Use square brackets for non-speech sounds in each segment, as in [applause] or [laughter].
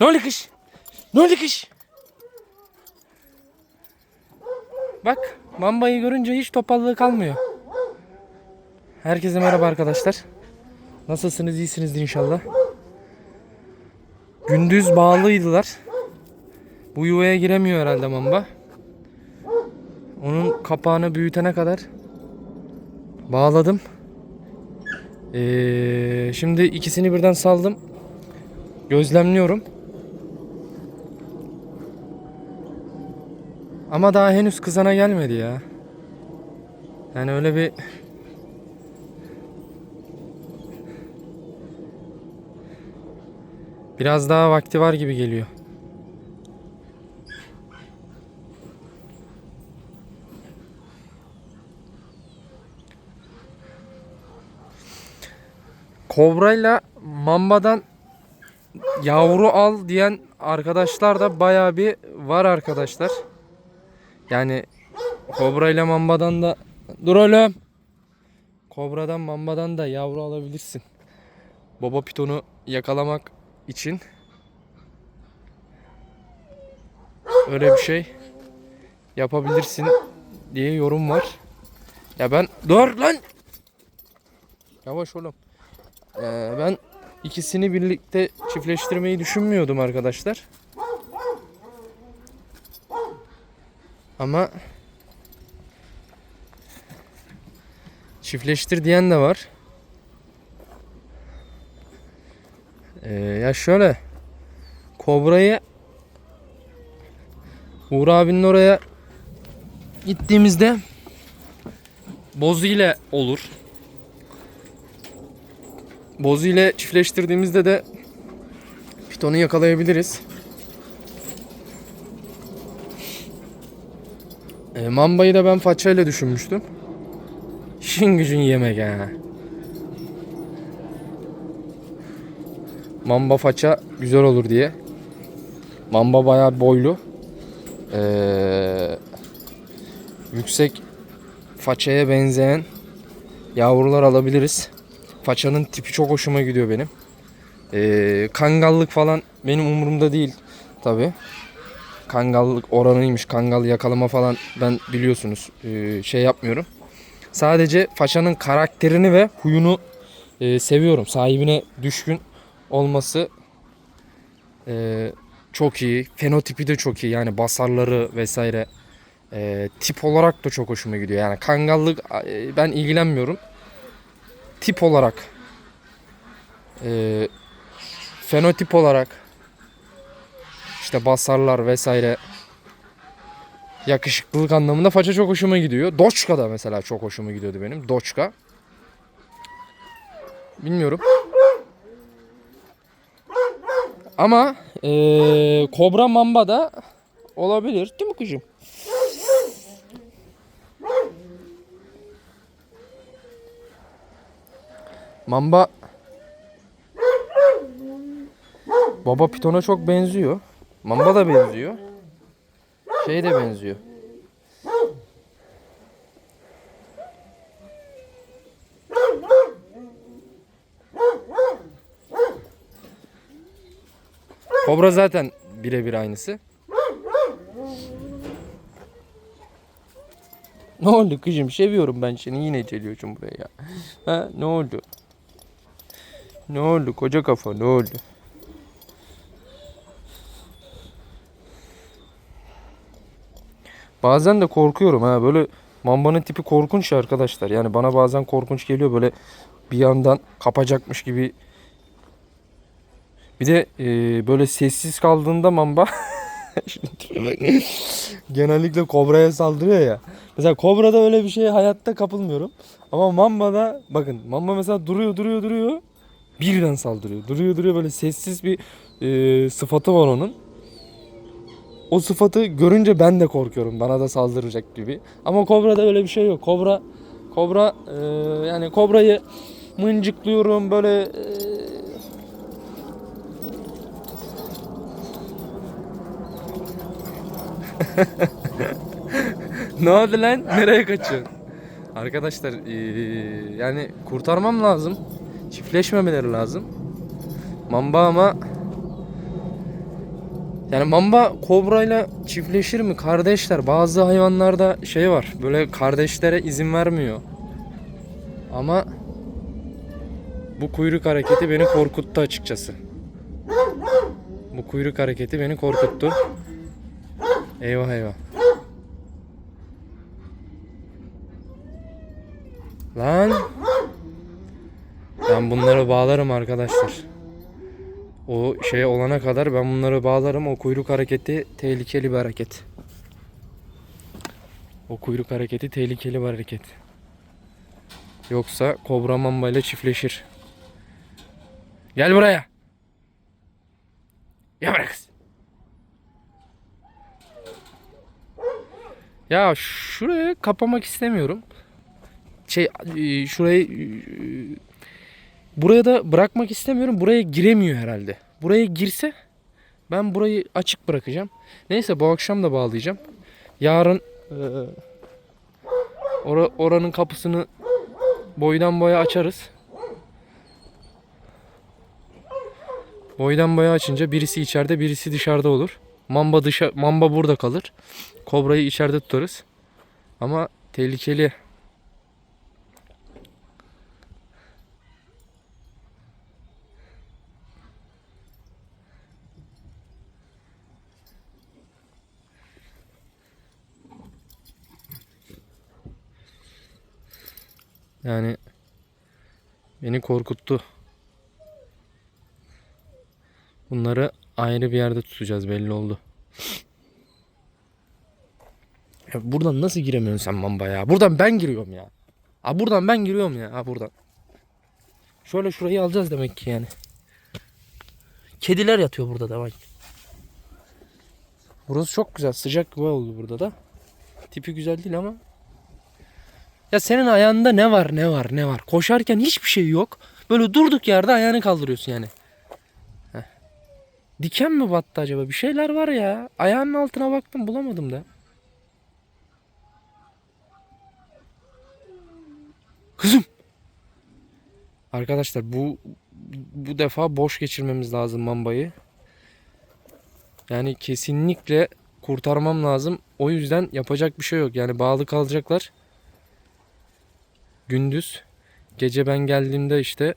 Ne oldu kış? Ne oldu kış? Bak mambayı görünce hiç topallığı kalmıyor. Herkese merhaba arkadaşlar. Nasılsınız? İyisinizdir inşallah. Gündüz bağlıydılar. Bu yuvaya giremiyor herhalde mamba. Onun kapağını büyütene kadar bağladım. Ee, şimdi ikisini birden saldım. Gözlemliyorum. Ama daha henüz kızana gelmedi ya. Yani öyle bir Biraz daha vakti var gibi geliyor. Kobrayla mambadan yavru al diyen arkadaşlar da bayağı bir var arkadaşlar. Yani kobra ile mambadan da dur oğlum. Kobradan mambadan da yavru alabilirsin. Baba pitonu yakalamak için öyle bir şey yapabilirsin diye yorum var. Ya ben dur lan. Yavaş oğlum. Ee, ben ikisini birlikte çiftleştirmeyi düşünmüyordum arkadaşlar. Ama çiftleştir diyen de var. Ee, ya şöyle Kobra'yı Uğur abinin oraya gittiğimizde Bozu ile olur. Bozu ile çiftleştirdiğimizde de pitonu yakalayabiliriz. E, mambayı da ben façayla düşünmüştüm. İşin gücün yemek ha. Mamba faça güzel olur diye. Mamba bayağı boylu. Ee, yüksek façaya benzeyen yavrular alabiliriz. Façanın tipi çok hoşuma gidiyor benim. Ee, kangallık falan benim umurumda değil tabi. Kangallık oranıymış, kangal yakalama falan ben biliyorsunuz ee, şey yapmıyorum. Sadece façanın karakterini ve huyunu ee, seviyorum. Sahibine düşkün olması ee, çok iyi. Fenotipi de çok iyi. Yani basarları vesaire tip olarak da çok hoşuma gidiyor. Yani kangallık ben ilgilenmiyorum. Tip olarak fenotip olarak işte basarlar vesaire yakışıklılık anlamında faça çok hoşuma gidiyor. Doçka da mesela çok hoşuma gidiyordu benim. Doçka. Bilmiyorum. Ama eee Kobra Mamba da olabilir. Değil mi kuşum? Mamba Baba Piton'a çok benziyor. Mamba da benziyor. Şey de benziyor. Kobra zaten birebir aynısı. Ne oldu kızım? Seviyorum ben seni. Yine geliyorsun buraya ya. Ha, ne oldu? Ne oldu koca kafa ne oldu? Bazen de korkuyorum ha böyle mambanın tipi korkunç ya arkadaşlar. Yani bana bazen korkunç geliyor böyle bir yandan kapacakmış gibi. Bir de e, böyle sessiz kaldığında mamba [laughs] genellikle kobraya saldırıyor ya. Mesela kobrada öyle bir şeye hayatta kapılmıyorum. Ama mambada bakın mamba mesela duruyor duruyor duruyor. Birden saldırıyor. Duruyor duruyor böyle sessiz bir e, sıfatı var onun. O sıfatı görünce ben de korkuyorum. Bana da saldıracak gibi. Ama kobrada öyle bir şey yok. Kobra kobra e, yani kobrayı mıncıklıyorum böyle e, [laughs] ne oldu lan? Nereye kaçıyorsun? Arkadaşlar eee, yani kurtarmam lazım. Çiftleşmemeleri lazım. Mamba ama Yani mamba kobrayla çiftleşir mi kardeşler? Bazı hayvanlarda şey var. Böyle kardeşlere izin vermiyor. Ama bu kuyruk hareketi beni korkuttu açıkçası. Bu kuyruk hareketi beni korkuttu. Eyvah eyvah. Lan. Ben bunları bağlarım arkadaşlar. O şey olana kadar ben bunları bağlarım. O kuyruk hareketi tehlikeli bir hareket. O kuyruk hareketi tehlikeli bir hareket. Yoksa kobra mamba ile çiftleşir. Gel buraya. Ya bırak kız. Ya şuraya kapamak istemiyorum. Şey e, şurayı e, buraya da bırakmak istemiyorum. Buraya giremiyor herhalde. Buraya girse ben burayı açık bırakacağım. Neyse bu akşam da bağlayacağım. Yarın e, ora- oranın kapısını boydan boya açarız. Boydan boya açınca birisi içeride birisi dışarıda olur. Mamba dışa mamba burada kalır. Kobrayı içeride tutarız. Ama tehlikeli. Yani beni korkuttu. Bunları ayrı bir yerde tutacağız belli oldu. [sniffs] Ya buradan nasıl giremiyorsun sen mamba ya? Buradan ben giriyorum ya. Ha buradan ben giriyorum ya. Ha buradan. Şöyle şurayı alacağız demek ki yani. Kediler yatıyor burada da bak. Burası çok güzel. Sıcak yuva oldu burada da. Tipi güzel değil ama. Ya senin ayağında ne var ne var ne var. Koşarken hiçbir şey yok. Böyle durduk yerde ayağını kaldırıyorsun yani. Heh. Diken mi battı acaba? Bir şeyler var ya. Ayağının altına baktım bulamadım da. Kızım. Arkadaşlar bu bu defa boş geçirmemiz lazım mambayı. Yani kesinlikle kurtarmam lazım. O yüzden yapacak bir şey yok. Yani bağlı kalacaklar. Gündüz. Gece ben geldiğimde işte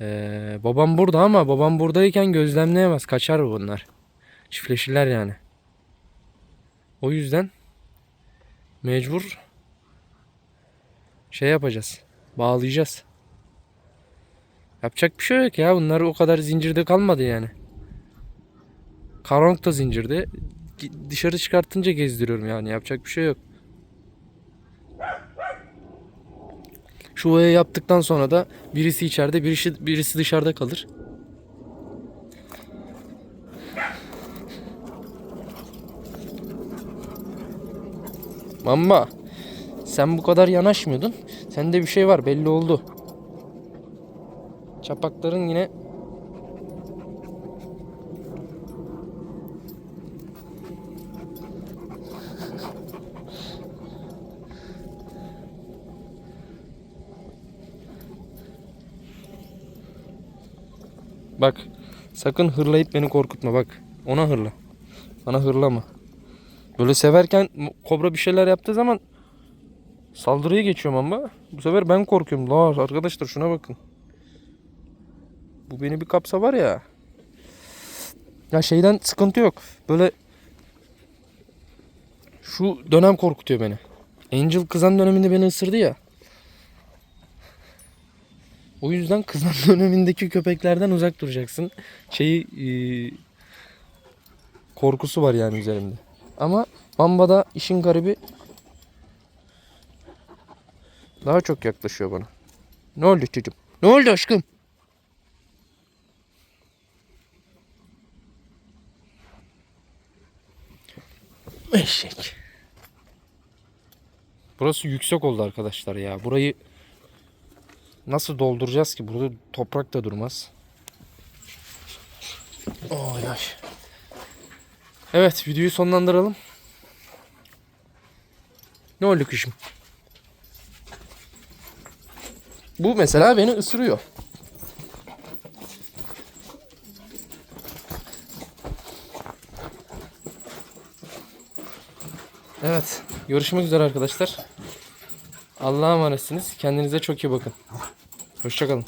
eee, babam burada ama babam buradayken gözlemleyemez. Kaçar bunlar. Çiftleşirler yani. O yüzden mecbur şey yapacağız. Bağlayacağız. Yapacak bir şey yok ya. Bunlar o kadar zincirde kalmadı yani. Karanlık da zincirde. Dışarı çıkartınca gezdiriyorum yani. Yapacak bir şey yok. Şu oya yaptıktan sonra da birisi içeride, birisi, birisi dışarıda kalır. Mama, sen bu kadar yanaşmıyordun. Sende bir şey var belli oldu. Çapakların yine Bak sakın hırlayıp beni korkutma bak. Ona hırla. Bana hırlama. Böyle severken kobra bir şeyler yaptığı zaman saldırıya geçiyorum ama bu sefer ben korkuyorum. La arkadaşlar şuna bakın. Bu beni bir kapsa var ya. Ya şeyden sıkıntı yok. Böyle şu dönem korkutuyor beni. Angel kızan döneminde beni ısırdı ya. O yüzden kızan [laughs] dönemindeki köpeklerden uzak duracaksın. Şeyi e, korkusu var yani üzerimde. Ama Mamba'da işin garibi daha çok yaklaşıyor bana. Ne oldu çocuğum? Ne oldu aşkım? Eşek. Burası yüksek oldu arkadaşlar ya. Burayı Nasıl dolduracağız ki? Burada toprak da durmaz. Oy ay. Evet videoyu sonlandıralım. Ne oldu kışım? Bu mesela beni ısırıyor. Evet. Görüşmek üzere arkadaşlar. Allah'a emanetsiniz. Kendinize çok iyi bakın. Hoşçakalın.